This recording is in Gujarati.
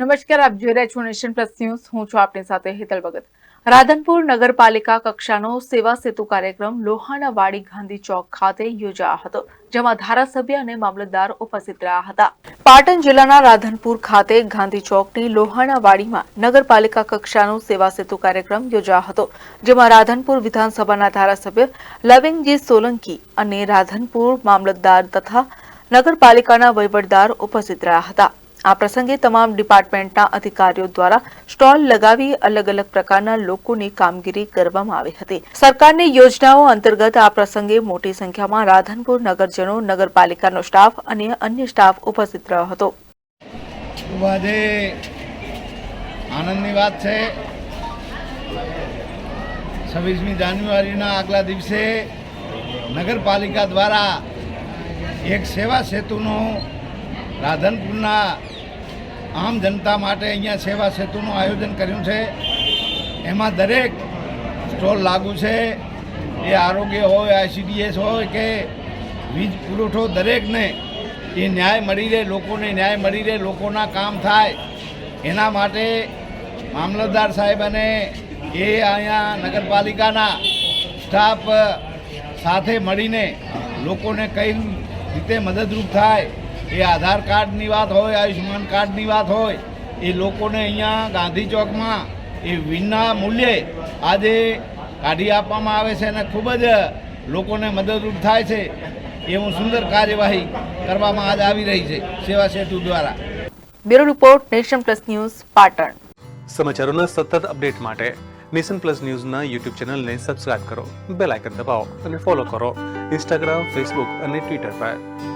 નમસ્કાર, આપ જોઈ રહ્યા છો નેશન પ્લસ ન્યૂઝ. હું છું આપની સાથે હેતલ ભગત. રાધનપુર નગરપાલિકા કક્ષાનો સેવા સેતુ કાર્યક્રમ લોહાણાવાડી ગાંધી ચોક ખાતે યોજાયો હતો, જેમાં ધારાસભ્ય અને મામલતદાર ઉપસ્થિત રહ્યા હતા. પાટણ જિલ્લાના રાધનપુર ખાતે ગાંધી ચોકની લોહાણાવાડીમાં નગરપાલિકા કક્ષાનો સેવા સેતુ કાર્યક્રમ યોજાયો હતો, જેમાં રાધનપુર વિધાનસભાના ધારાસભ્ય લવિંગજી સોલંકી અને રાધનપુર મામલતદાર તથા નગરપાલિકાના વહીવટદાર ઉપસ્થિત રહ્યા હતા. આ પ્રસંગે તમામ ડિપાર્ટમેન્ટના અધિકારીઓ દ્વારા સ્ટોલ લગાવી અલગ અલગ પ્રકારના લોકોની કામગીરી કરવામાં આવી હતી. સરકારની યોજનાઓ અંતર્ગત આ પ્રસંગે મોટી સંખ્યામાં રાધનપુર નગરજનો, નગરપાલિકાનો સ્ટાફ અને અન્ય સ્ટાફ ઉપસ્થિત રહ્યો હતો. આનંદની વાત છે. છવ્વીસમી જાન્યુઆરીના આગલા દિવસે નગરપાલિકા દ્વારા એક સેવા સેતુનું રાધનપુરના આમ જનતા માટે અહીંયા સેવા સેતુનું આયોજન કર્યું છે. એમાં દરેક સ્ટોલ લાગુ છે. એ આરોગ્ય હોય, આઈસીડીએસ હોય કે વીજ પુરવઠો દરેકને એ ન્યાય મળી રહે, લોકોને ન્યાય મળી રહે, લોકોના કામ થાય. એના માટે મામલતદાર સાહેબ અને એ અહીંયા નગરપાલિકાના સ્ટાફ સાથે મળીને લોકોને કઈ રીતે મદદરૂપ થાય એ આધાર કાર્ડની વાત હોય આયુષ્યમાન કાર્ડની વાત હોય એ લોકોને અહીંયા ગાંધી ચોકમાં એ વિના મૂલ્યે આજે કાઢી આપવામાં આવે છે અને ખૂબ જ લોકોને મદદરૂપ થાય છે એવું સુંદર કાર્યવાહી કરવામાં આજ આવી રહી છે સેવા સેતુ દ્વારા. Bureau report Nation Plus News Patan. સમાચારોના સતત અપડેટ માટે નેશન પ્લસ ન્યૂઝના યુટ્યુબ ચેનલને સબસ્ક્રાઇબ કરો બેલ આઇકન દબાવો અને ફોલો કરો ઇન્સ્ટાગ્રામ ફેસબુક અને ટ્વિટર પર.